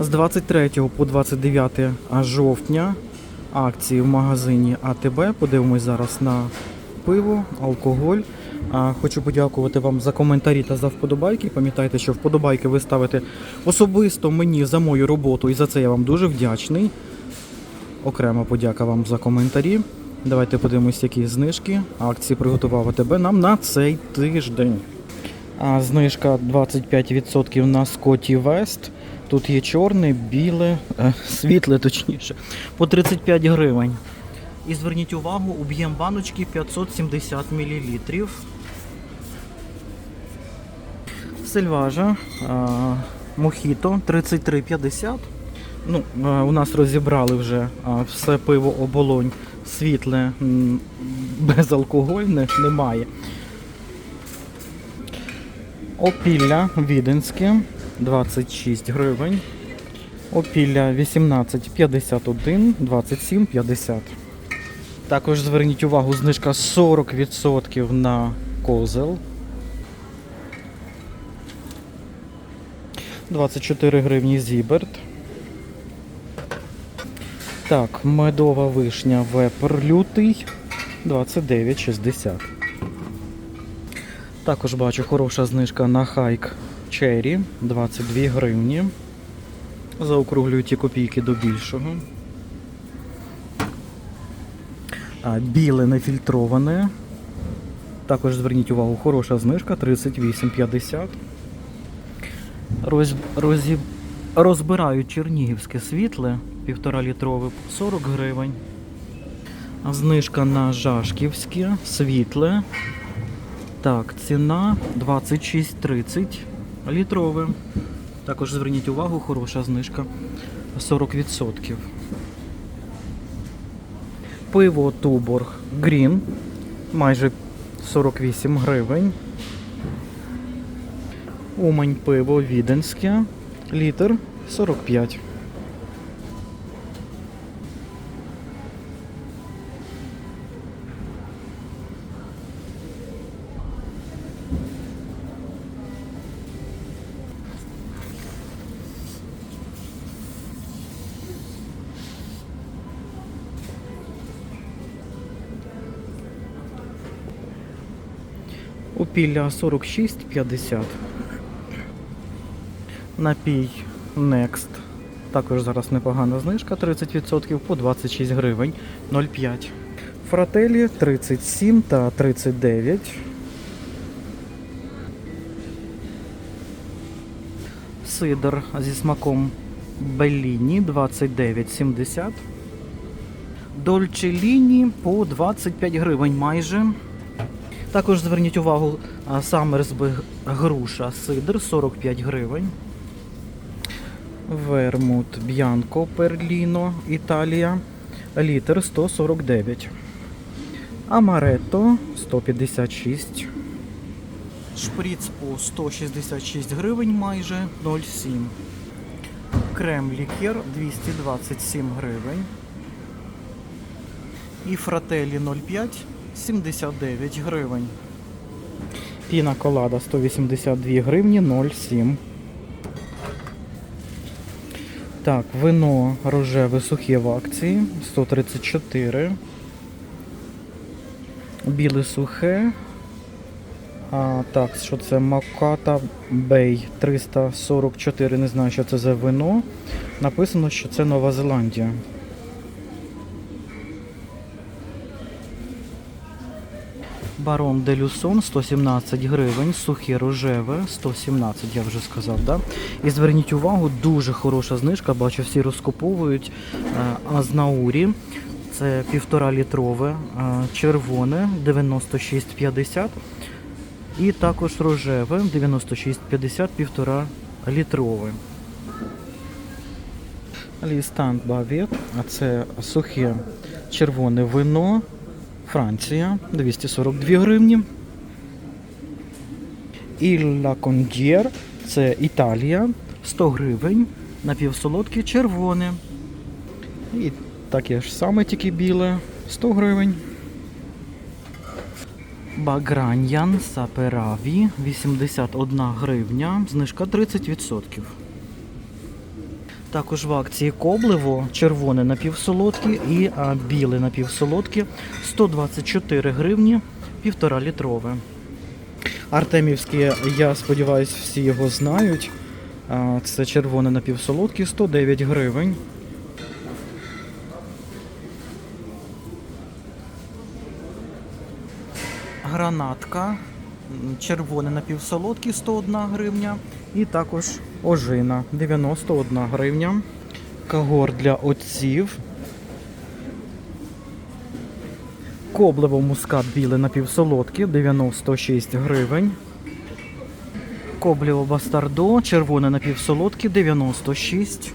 З 23 по 29 жовтня акції в магазині АТБ. Подивимось зараз на пиво, алкоголь. Хочу подякувати вам за коментарі та за вподобайки. Пам'ятайте, що вподобайки ви ставите особисто мені за мою роботу, і за це я вам дуже вдячний. Окрема подяка вам за коментарі. Давайте подивимось, які знижки акції приготував АТБ нам на цей тиждень. Знижка 25% на Скотті Вест. Тут є чорне, біле, е, світле точніше, по 35 гривень. І зверніть увагу, об'єм баночки 570 мл. Сельважа, а, Мохіто 33,50. Ну, а, у нас розібрали вже все пиво оболонь світле, безалкогольне немає. Опілля віденське 26 гривень. Опілля 18,51, 27,50. Також зверніть увагу, знижка 40% на козел. 24 гривні зіберт. Так, медова вишня вепер лютий 29,60. Також бачу хороша знижка на хайк Cherry 22 гривні. Заокруглюю ті копійки до більшого. А, біле нефільтроване. Також зверніть увагу, хороша знижка 38,50. Роз, розі, розбирають чернігівське світле, 1,5 літрове 40 гривень. Знижка на жашківське світле. Так, ціна 26,30 літрове. Також зверніть увагу, хороша знижка 40%. Пиво Туборг Грін майже 48 гривень. Умань пиво Віденське. Літр 45. Опілля 46,50. Напій Next. Також зараз непогана знижка 30% по 26 гривень 0,5. Фрателі 37 та 39. Сидр зі смаком Белліні 29,70. Дольчеліні по 25 гривень майже. Також зверніть увагу, а, Самерсби груша сидр 45 гривень. Вермут Б'янко Перліно Італія. Літр 149. Амаретто 156. Шприц по 166 гривень майже 0,7. Крем лікер 227 гривень. І фрателі 0,5 79 гривень. Піна колада 182 гривні 0,7. Так, вино рожеве сухе в акції 134. Біле сухе. А, так, що це Маката Бей 344. Не знаю, що це за вино. Написано, що це Нова Зеландія. Барон де Люсон 117 гривень, сухе рожеве 117, я вже сказав, да? І зверніть увагу, дуже хороша знижка, бачу, всі розкуповують. Е, Азнаурі, це півтора літрове, е, червоне 96,50 і також рожеве 96,50 півтора літрове. Лістан Бавет, а це сухе червоне вино. Франція 242 гривні. Ілла Кондєр це Італія 100 гривень. Напівсолодке червоне. І таке ж саме, тільки біле 100 гривень. Баграньян Сапераві 81 гривня, знижка 30%. Також в акції Коблево червоне напівсолодке і біле напівсолодке 124 гривні, півтора літрове. Артемівське, я сподіваюся, всі його знають. Це червоне напівсолодке 109 гривень. Гранатка. Червоне напівсолодке 101 гривня. І також ожина 91 гривня. Кагор для отців. Коблево мускат біле напівсолодке 96 гривень. Коблево бастардо, червоне напівсолодке 96.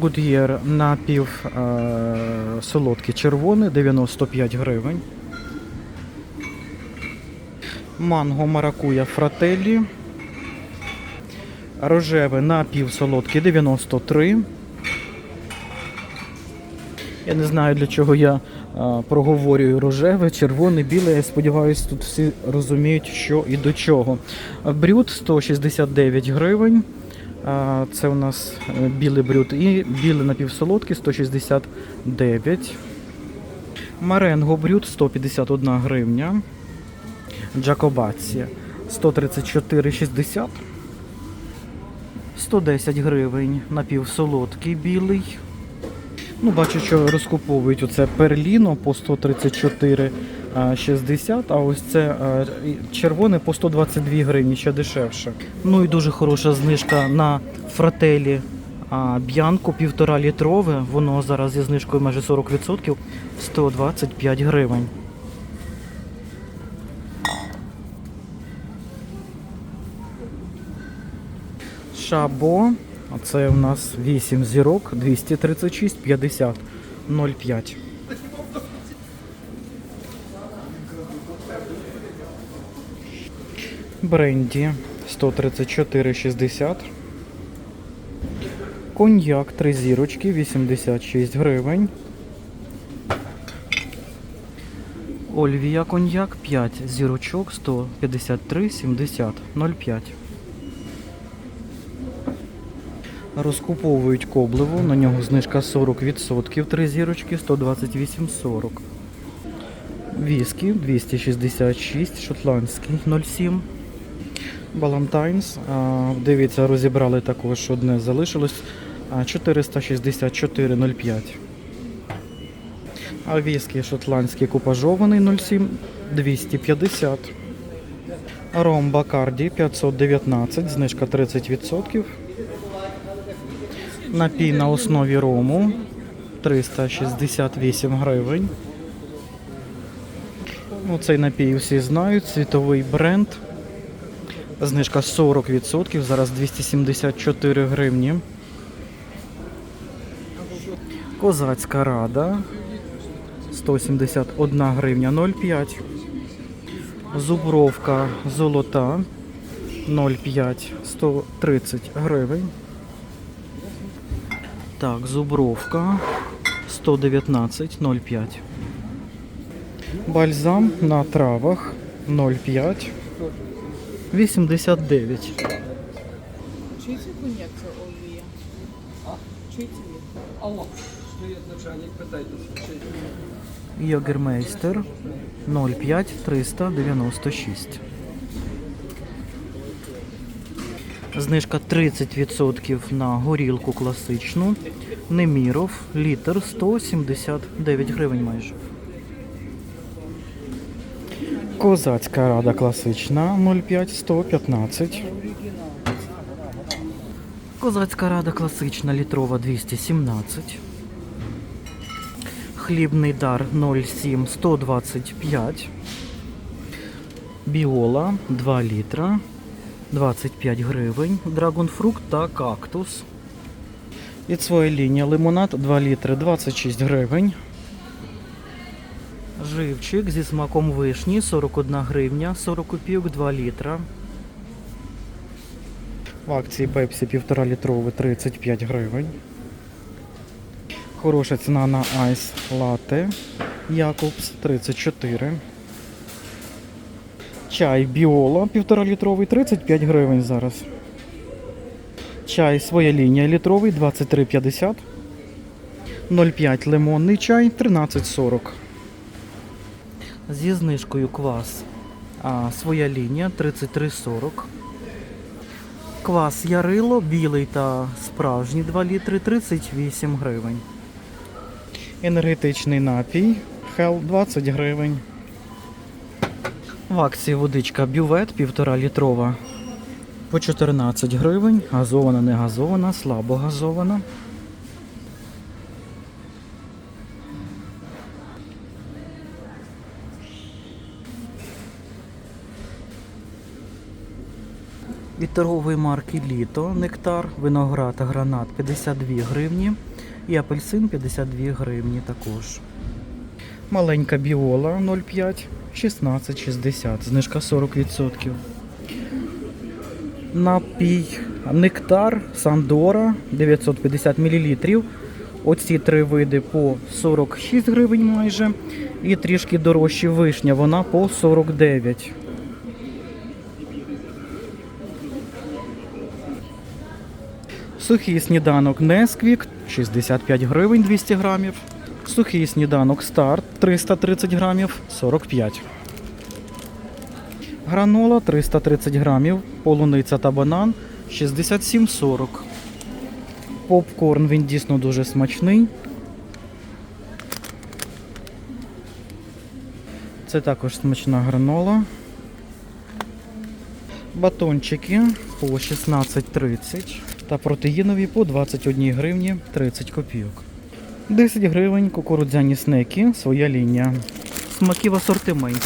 Гуд'єр напів е, солодке червоне 95 гривень. Манго маракуя фрателі. Рожеве напівсолодке 93. Я не знаю для чого я а, проговорюю рожеве, червоне, біле. Я сподіваюся, тут всі розуміють, що і до чого. Брюд 169 гривень. А, Це у нас е, білий брюд і біле напівсолодке 169. Маренго брюд 151 гривня. Джакобаці 134,60. 110 гривень напівсолодкий білий. Ну, бачу, що розкуповують оце перліно по 134,60, а ось це червоне по 122 гривні, ще дешевше. Ну і дуже хороша знижка на фрателі б'янку півтора літрове. Воно зараз зі знижкою майже 40%, 125 гривень. Шабо. Це у нас 8 зірок, 236, 50, 0,5. Бренді 134,60. Коньяк 3 зірочки, 86 гривень. Ольвія коньяк 5 зірочок, 153,70, 0,5. Розкуповують коблево, на нього знижка 40%, 3 зірочки 128,40. Віскі 266, шотландський 0,7. Балантайнс. Дивіться, розібрали також одне залишилось. 464,05. А віскі шотландський купажований 0,7 250. Ром Бакарді 519, знижка 30%. Напій на основі рому 368 гривень. Ну, цей напій всі знають, світовий бренд. Знижка 40%, зараз 274 гривні. Козацька рада 171 гривня 0,5. Зубровка золота 0,5 130 гривень. Так, зубровка 119,05. Бальзам на травах 0,5. 89. Чий це коньяк це Олвія? Чий це? Алло. Йогермейстер 05 396. Знижка 30% на горілку класичну. Неміров, літр 179 гривень майже. Козацька рада класична 05 115. Козацька рада класична літрова 217. Хлібний дар 07 125. Біола 2 літра 25 гривень. Драгонфрукт та кактус. Від своєї лінії лимонад 2 літри 26 гривень. Живчик зі смаком вишні 41 гривня, 40 копійок 2 літра. В акції Pepsi 1,5 літровий 35 гривень. Хороша ціна на айс латте Якобс 34. Чай Біола 1,5 літровий 35 гривень зараз. Чай своя лінія літровий 23,50. 0,5 лимонний чай 13,40. Зі знижкою квас. А, своя лінія 33,40. Квас Ярило, білий та справжній 2 літри 38 гривень. Енергетичний напій Хел 20 гривень. В акції водичка бювет 1,5 літрова по 14 гривень. Газована, не газована, слабо газована. Від торгової марки Літо, нектар, виноград, гранат 52 гривні і апельсин 52 гривні також. Маленька біола 0,5 16,60, знижка 40%. Напій Нектар Сандора 950 мл. Оці три види по 46 гривень майже. І трішки дорожче вишня, вона по 49. Сухий сніданок Несквік 65 гривень 200 грамів. Сухий сніданок Старт 330 грамів 45. Гранола 330 грамів, полуниця та банан 67,40. Попкорн він дійсно дуже смачний. Це також смачна гранола. Батончики по 16,30 та протеїнові по 21 гривні 30 копійок. 10 гривень кукурудзяні снеки, своя лінія. Смаки в асортименті.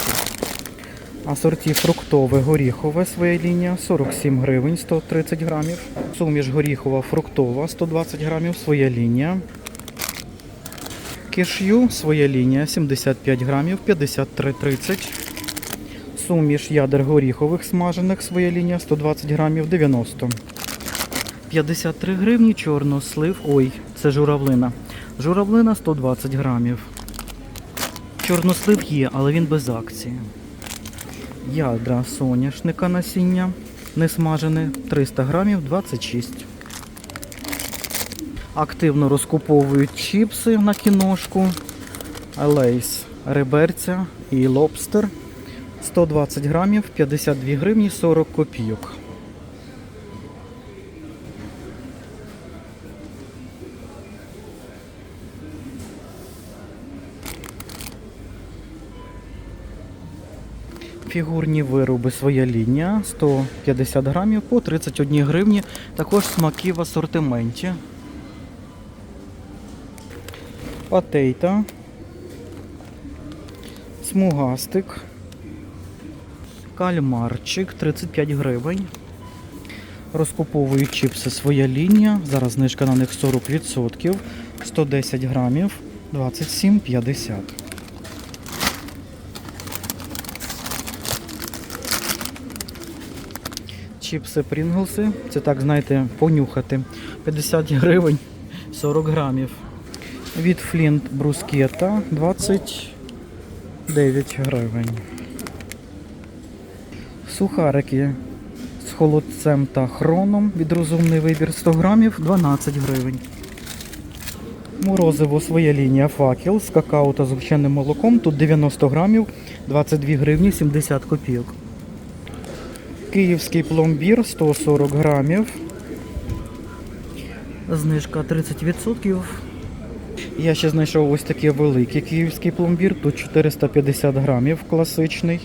Асорті фруктове горіхове своя лінія 47 гривень 130 грамів. Суміш горіхова фруктова 120 грамів своя лінія. Киш'ю своя лінія 75 грамів 53,30. Суміш ядер горіхових смажених своя лінія 120 грамів 90. 53 гривні чорнослив. Ой, це журавлина. Журавлина 120 грамів. Чорнослив є, але він без акції. Ядра соняшника насіння несмажене 300 грамів 26. Активно розкуповують чіпси на кіношку, лейс, реберця і лобстер 120 грамів 52 гривні 40 копійок. Фігурні вироби своя лінія 150 грамів по 31 гривні. Також смаки в асортименті. Патейта. Смугастик. Кальмарчик 35 гривень. Розкуповують чіпси своя лінія. Зараз знижка на них 40%. 110 грамів 27,50. Чіпси Прінглси. Це так, знаєте, понюхати. 50 гривень 40 грамів. Від Флінт Брускета 29 гривень. Сухарики з холодцем та хроном від розумний вибір 100 грамів 12 гривень. Морозиво своя лінія факел з какао та згущеним молоком. Тут 90 грамів 22 гривні 70 копійок. Київський пломбір 140 грамів. Знижка 30%. Я ще знайшов ось такий великий київський пломбір. Тут 450 грамів класичний.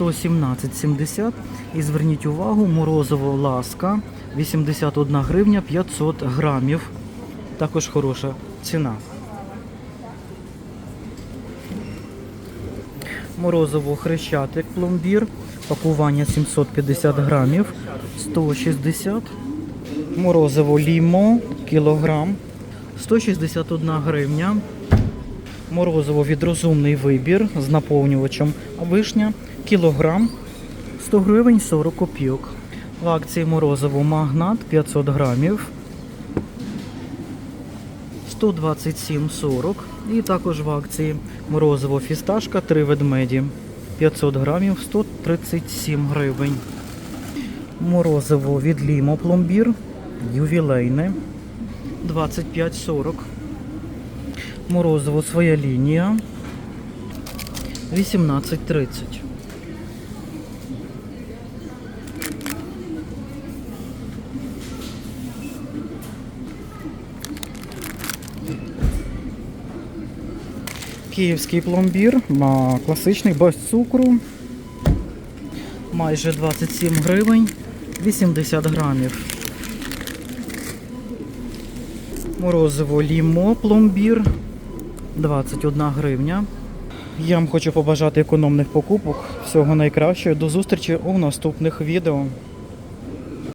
117,70. І зверніть увагу, морозиво ласка 81 гривня 500 грамів. Також хороша ціна. Морозиво хрещатик пломбір. Пакування 750 грамів, 160. Морозиво лімо, кілограм, 161 гривня. Морозиво від розумний вибір з наповнювачем вишня, кілограм, 100 гривень 40 копійок. В акції морозиво магнат 500 грамів, 127,40. І також в акції морозиво фісташка 3 ведмеді. 500 грамів 137 гривень. Морозиво від Лімо пломбір. Ювілейне. 25,40. Морозиво своя лінія. 18,30. Київський пломбір, класичний без цукру. Майже 27 гривень, 80 грамів. Морозиво лімо пломбір 21 гривня. Я вам хочу побажати економних покупок. Всього найкращого. До зустрічі у наступних відео.